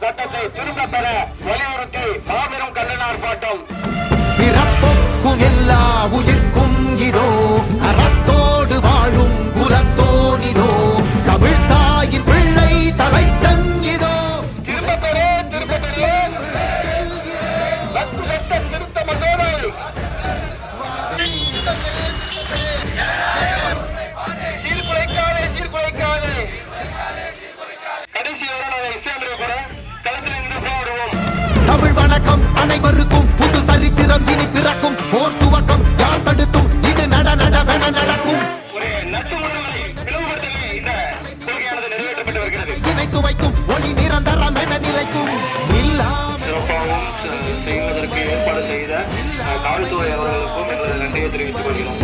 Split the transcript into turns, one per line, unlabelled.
சட்டத்தை திரும்ப பெற வலியுறுத்தி மாபெரும் கல்லண ஆர்ப்பாட்டம்.
பிறப்புக்கும் எல்லா உயிர் உலகம் அனைவருக்கும் புது சரித்திரம் இனி பிறக்கும். போர் துவக்கம் யார் தடுத்தும் இது நட நடவென நடக்கும். இணை சுவைக்கும் ஒளி நிரந்தரம் என நிலைக்கும்.
செய்வதற்கு ஏற்பாடு செய்த காவல்துறை அவர்களுக்கும் எங்களது நன்றியை தெரிவித்துக் கொள்கிறோம்.